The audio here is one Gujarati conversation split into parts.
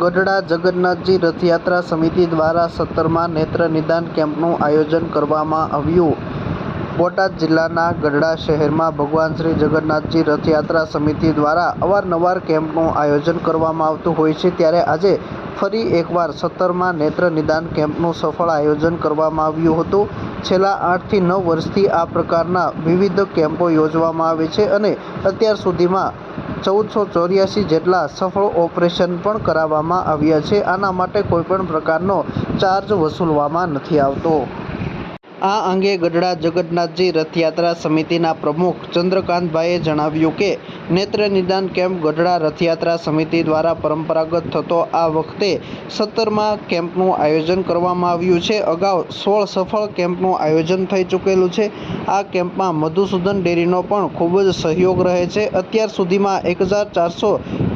ગઢડા જગન્નાથજી રથયાત્રા સમિતિ દ્વારા સત્તરમાં નેત્ર નિદાન કેમ્પનું આયોજન કરવામાં આવ્યું. બોટાદ જિલ્લાના ગઢડા શહેરમાં ભગવાન શ્રી જગન્નાથજી રથયાત્રા સમિતિ દ્વારા અવારનવાર કેમ્પનું આયોજન કરવામાં આવતું હોય છે ત્યારે આજે ફરી એકવાર સત્તરમાં નેત્ર નિદાન કેમ્પનું સફળ આયોજન કરવામાં આવ્યું હતું. છેલ્લા આઠથી નવ વર્ષથી આ પ્રકારના વિવિધ કેમ્પો યોજવામાં આવે છે અને અત્યાર સુધીમાં ચૌદસો ચોર્યાસી જેટલા સફળ ઓપરેશન પણ કરાવવામાં આવ્યા છે. આના માટે કોઈપણ પ્રકારનો ચાર્જ વસૂલવામાં નથી આવતો. આ અંગે ગઢડા જગન્નાથજી રથયાત્રા સમિતિના પ્રમુખ ચંદ્રકાંતભાઈએ જણાવ્યું કે, નેત્ર નિદાન કેમ્પ ગઢડા રથયાત્રા સમિતિ દ્વારા પરંપરાગત થતો આ વખતે સત્તરમાં કેમ્પનું આયોજન કરવામાં આવ્યું છે. અગાઉ સોળ સફળ કેમ્પનું આયોજન થઈ ચૂકેલું છે. આ કેમ્પમાં મધુસૂદન ડેરીનો પણ ખૂબ જ સહયોગ રહે છે. અત્યાર સુધીમાં એક હજાર ચારસો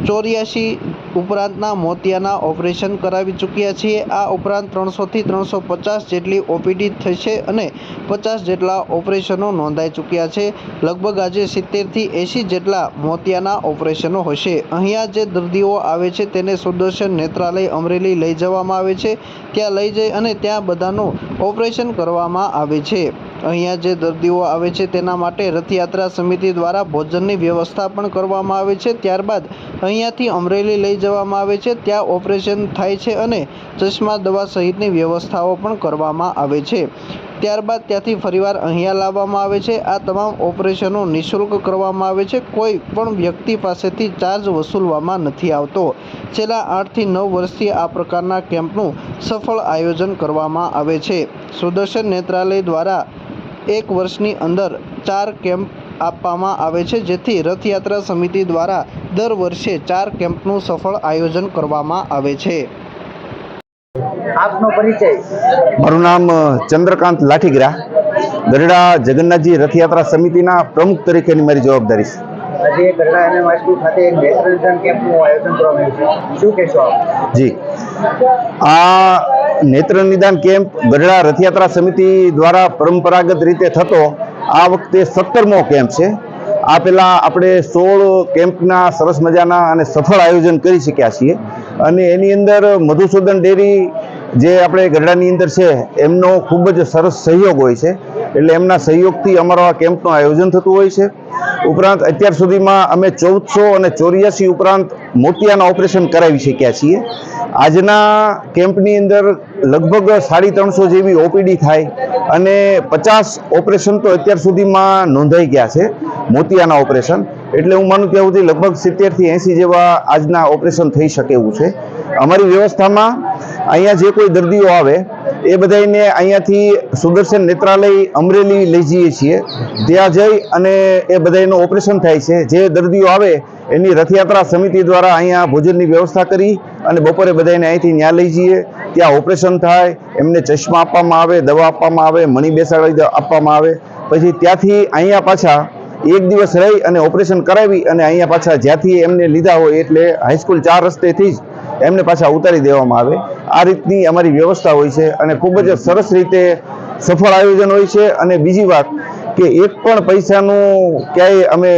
ચોર્યાસી ઉપરાંતના મોતિયાના ઓપરેશન કરાવી ચૂક્યા છીએ. આ ઉપરાંત ત્રણસોથી ત્રણસો પચાસ જેટલી ઓપીડી થઈ છે અને પચાસ જેટલા ઓપરેશનો નોંધાઈ ચૂક્યા છે. લગભગ આજે સિત્તેરથી એંસી જેટલા મોતિયાના ઓપરેશનો હશે. અહીંયા જે દર્દીઓ આવે છે તેને સુદર્શન નેત્રાલય અમરેલી લઈ જવામાં આવે છે. ત્યાં લઈ જઈ અને ત્યાં બધાનું ઓપરેશન કરવામાં આવે છે. અહીંયા જે દર્દીઓ આવે છે તેના માટે રથયાત્રા સમિતિ દ્વારા ભોજનની વ્યવસ્થા પણ કરવામાં આવે છે. ત્યારબાદ અહીંયાથી અમરેલી લઈ જવામાં આવે છે. ત્યાં ઓપરેશન થાય છે અને ચશ્મા દવા સહિતની વ્યવસ્થાઓ પણ કરવામાં આવે છે. ત્યારબાદ ત્યાંથી ફરીવાર અહીંયા લાવવામાં આવે છે. આ તમામ ઓપરેશનો નિઃશુલ્ક કરવામાં આવે છે. કોઈ પણ વ્યક્તિ પાસેથી ચાર્જ વસૂલવામાં નથી આવતો. છેલ્લા આઠથી નવ વર્ષથી આ પ્રકારના કેમ્પનું સફળ આયોજન કરવામાં આવે છે. સુદર્શન નેત્રાલય દ્વારા એક વર્ષની અંદર ચાર કેમ્પ આપવામાં આવે છે જેથી રથયાત્રા સમિતિ દ્વારા દર વર્ષે ચાર કેમ્પનું સફળ આયોજન કરવામાં આવે છે. આપનો પરિચય. મારું નામ ચંદ્રકાંત લાઠીગરા. ગઢડા જગન્નાથજી રથયાત્રા સમિતિના પ્રમુખ તરીકેની મારી જવાબદારી છે. આજે ગઢડા અને હાઈસ્કૂલ ખાતે નેત્ર નિદાન કેમ્પનું આયોજન કરવામાં આવ્યું છે. શું કહેશો આપ? જી. આ નેત્ર નિદાન કેમ્પ ગઢડા રથયાત્રા સમિતિ દ્વારા પરંપરાગત રીતે થતો, આ વખતે સત્તરમો કેમ્પ છે. આ પહેલાં આપણે સોળ કેમ્પના સરસ મજાના અને સફળ આયોજન કરી શક્યા છીએ. અને એની અંદર મધુસૂદન ડેરી જે આપણે ગઢડાની અંદર છે, એમનો ખૂબ જ સરસ સહયોગ હોય છે. એટલે એમના સહયોગથી અમારો આ કેમ્પનું આયોજન થતું હોય છે. ઉપરાંત અત્યાર સુધીમાં અમે ચૌદસો અને ચોર્યાસી ઉપરાંત મોતિયાના ઓપરેશન કરાવી શક્યા છીએ. આજના કેમ્પની અંદર લગભગ સાડી ત્રણસો જેવી ઓપીડી થાય અને પચાસ ઓપરેશન તો અત્યાર સુધીમાં નોંધાઈ ગયા છે, મોતિયાના ઓપરેશન. એટલે હું માનું ત્યાં સુધી લગભગ સિત્તેરથી એંસી જેવા આજના ઓપરેશન થઈ શકે એવું છે. અમારી વ્યવસ્થામાં અહીંયા જે કોઈ દર્દીઓ આવે, એ બધાને અહીંયાથી સુદર્શન નેત્રાલય અમરેલી લઈ જઈએ છીએ. ત્યાં જઈ અને એ બધાનું ઓપરેશન થાય છે. જે દર્દીઓ આવે એની રથયાત્રા સમિતિ દ્વારા અહીંયા ભોજનની વ્યવસ્થા કરી અને બપોરે બધાને અહીંથી ન્યા લઈ જઈએ. ત્યાં ઓપરેશન થાય, એમને ચશ્મા આપવામાં આવે, દવા આપવામાં આવે, મણી બેસાડી આપવામાં આવે. પછી ત્યાંથી અહીંયા પાછા એક દિવસ રહી અને ઓપરેશન કરાવી અને અહીંયા પાછા જ્યાંથી એમને લીધા હોય એટલે હાઈસ્કૂલ ચાર રસ્તેથી જ એમને પાછા ઉતારી દેવામાં આવે. આ રીતની અમારી વ્યવસ્થા હોય છે અને ખૂબ જ સરસ રીતે સફળ આયોજન હોય છે. અને બીજી વાત કે એક પણ પૈસાનું ક્યાંય અમે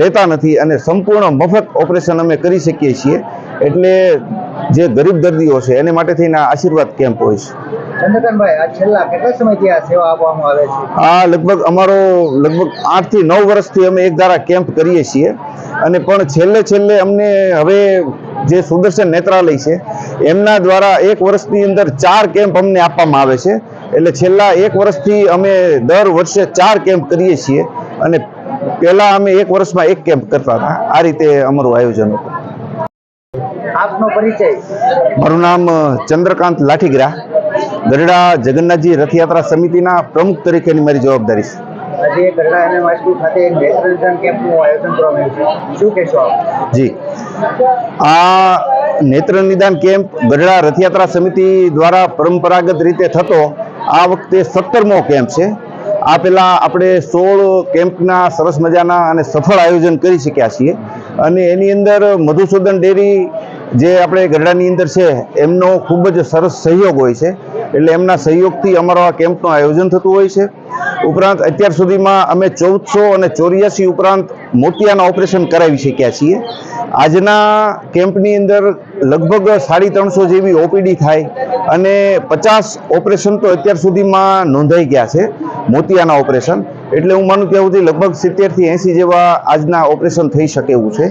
લેતા નથી અને સંપૂર્ણ મફત ઓપરેશન અમે કરી શકીએ છીએ. એટલે જે ગરીબ દર્દીઓ છે એને માટે થઈને આ આશીર્વાદ કેમ્પ હોય છે. આ છેલ્લા કેટલા સમયથી આ સેવા આપવામાં આવે છે? આ લગભગ અમારો લગભગ આઠથી નવ વર્ષથી અમે એક ધારા કેમ્પ કરીએ છીએ. અને પણ છેલ્લે છેલ્લે અમને હવે જે સુદર્શન નેત્રાલય છે એમના દ્વારા એક વર્ષની અંદર ચાર કેમ્પ અમને આપવામાં આવે છે. એટલે છેલ્લા એક વર્ષથી અમે દર વર્ષે ચાર કેમ્પ કરીએ છીએ અને પહેલાં અમે એક વર્ષમાં એક કેમ્પ કરતા હતા. આ રીતે અમારું આયોજન હતું. આપનો પરિચય. મારું નામ ચંદ્રકાંત લાઠીગરા. ગઢડા જગન્નાથજી રથયાત્રા સમિતિના પ્રમુખ તરીકેની મારી જવાબદારી છે. આજે ગઢડા અને હાઈસ્કૂલ ખાતે નેત્ર નિદાન કેમ્પનું આયોજન કરવામાં આવ્યું છે. શું કહેશો આપ? જી. આ નેત્ર નિદાન કેમ્પ ગઢડા રથયાત્રા સમિતિ દ્વારા પરંપરાગત રીતે થતો આ વખતે સત્તરમો કેમ્પ છે. આ પહેલાં આપણે સોળ કેમ્પના સરસ મજાના અને સફળ આયોજન કરી શક્યા છીએ. અને એની અંદર મધુસૂદન ડેરી જે આપણે ગઢડાની અંદર છે, એમનો ખૂબ જ સરસ સહયોગ હોય છે. એટલે એમના સહયોગથી અમારો આ કેમ્પનું આયોજન થતું હોય છે. ઉપરાંત અત્યાર સુધીમાં અમે ચૌદસો અને ચોર્યાસી ઉપરાંત મોતિયાના ઓપરેશન કરાવી શક્યા છીએ. આજના કેમ્પની અંદર લગભગ સાડી ત્રણસો જેવી ઓપીડી થાય અને પચાસ ઓપરેશન તો અત્યાર સુધીમાં નોંધાઈ ગયા છે, મોતિયાના ઓપરેશન. એટલે હું માનું ત્યાં સુધી લગભગ સિત્તેરથી એંસી જેવા આજના ઓપરેશન થઈ શકે એવું છે.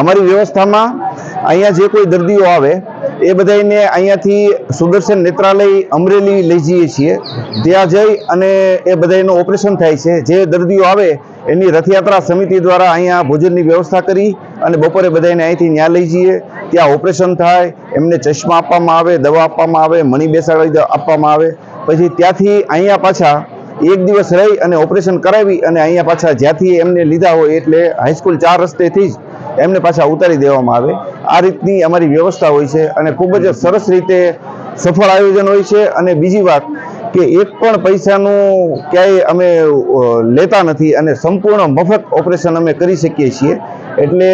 અમારી વ્યવસ્થામાં અહીંયા જે કોઈ દર્દીઓ આવે, એ બધાને અહીંયાથી સુદર્શન નેત્રાલય અમરેલી લઈ જઈએ છીએ. ત્યાં જઈ અને એ બધાનું ઓપરેશન થાય છે. જે દર્દીઓ આવે, એની રથયાત્રા સમિતિ દ્વારા અહીંયા ભોજનની વ્યવસ્થા કરી અને બપોરે બધાને અહીંથી ત્યાં લઈ જઈએ. ત્યાં ઓપરેશન થાય, એમને ચશ્મા આપવામાં આવે, દવા આપવામાં આવે, મણી બેસાડી આપવામાં આવે. પછી ત્યાંથી અહીંયા પાછા એક દિવસ રહી અને ઓપરેશન કરાવી અને અહીંયા પાછા જ્યાંથી એમને લીધા હોય એટલે હાઈસ્કૂલ ચાર રસ્તેથી જ એમને પાછા ઉતારી દેવામાં આવે. આ રીતની અમારી વ્યવસ્થા હોય છે અને ખૂબ જ સરસ રીતે સફળ આયોજન હોય છે. અને બીજી વાત કે એક પણ પૈસાનું ક્યાંય અમે લેતા નથી અને સંપૂર્ણ મફત ઓપરેશન અમે કરી શકીએ છીએ. એટલે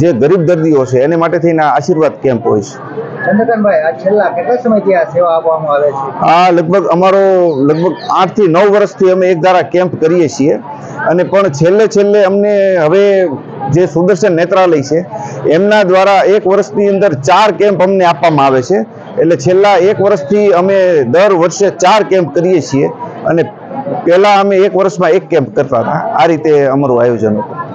જે ગરીબ દર્દીઓ છે એને માટે થઈને આશીર્વાદ કેમ્પ હોય છે? આ લગભગ અમારો લગભગ આઠથી નવ વર્ષથી અમે એક ધારા કેમ્પ કરીએ છીએ. અને પણ છેલ્લે છેલ્લે અમને હવે જે સુદર્શન નેત્રાલય છે એમના દ્વારા એક વર્ષની અંદર ચાર કેમ્પ અમને આપવામાં આવે છે. એટલે છેલ્લા એક વર્ષથી અમે દર વર્ષે ચાર કેમ્પ કરીએ છીએ અને પહેલાં અમે એક વર્ષમાં એક કેમ્પ કરતા હતા. આ રીતે અમારું આયોજન હતું.